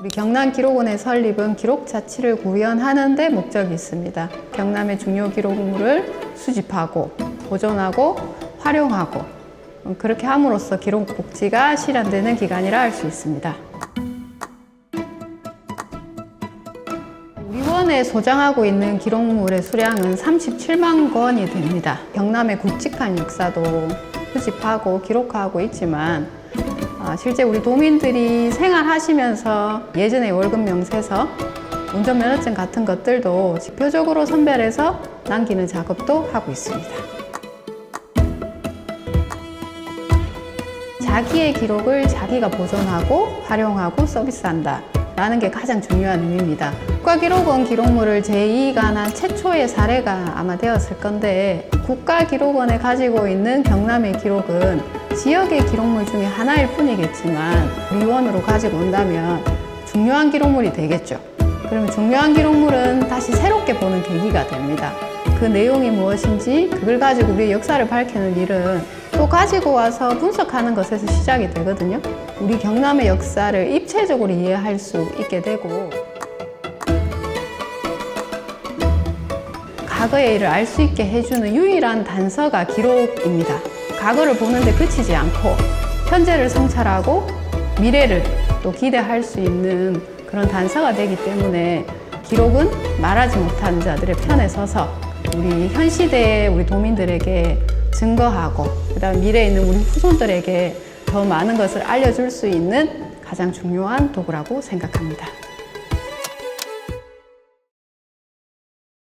우리 경남 기록원의 설립은 기록 자치를 구현하는 데 목적이 있습니다. 경남의 중요 기록물을 수집하고 보존하고 활용하고 음, 그렇게 함으로써 기록 복지가 실현되는 기관이라 할 수 있습니다. 우리 원에 소장하고 있는 기록물의 수량은 37만 건이 됩니다. 경남의 굵직한 역사도 수집하고 기록하고 있지만 아, 실제 우리 도민들이 생활하시면서 예전의 월급 명세서 운전면허증 같은 것들도 지표적으로 선별해서 남기는 작업도 하고 있습니다. 자기의 기록을 자기가 보존하고 활용하고 서비스한다. 라는 게 가장 중요한 의미입니다. 국가기록원 기록물을 제2가 최초의 사례가 아마 되었을 건데 국가기록원에 가지고 있는 경남의 기록은 지역의 기록물 중에 하나일 뿐이겠지만 위원으로 가지고 온다면 중요한 기록물이 되겠죠. 그러면 중요한 기록물은 다시 새롭게 보는 계기가 됩니다. 그 내용이 무엇인지 그걸 가지고 우리의 역사를 밝히는 일은 또 가지고 와서 분석하는 것에서 시작이 되거든요. 우리 경남의 역사를 입체적으로 이해할 수 있게 되고 과거의 일을 알 수 있게 해주는 유일한 단서가 기록입니다. 과거를 보는데 그치지 않고 현재를 성찰하고 미래를 또 기대할 수 있는 그런 단서가 되기 때문에 기록은 말하지 못하는 자들의 편에 서서 우리 현 시대의 우리 도민들에게 증거하고 그다음 미래에 있는 우리 후손들에게 더 많은 것을 알려줄 수 있는 가장 중요한 도구라고 생각합니다.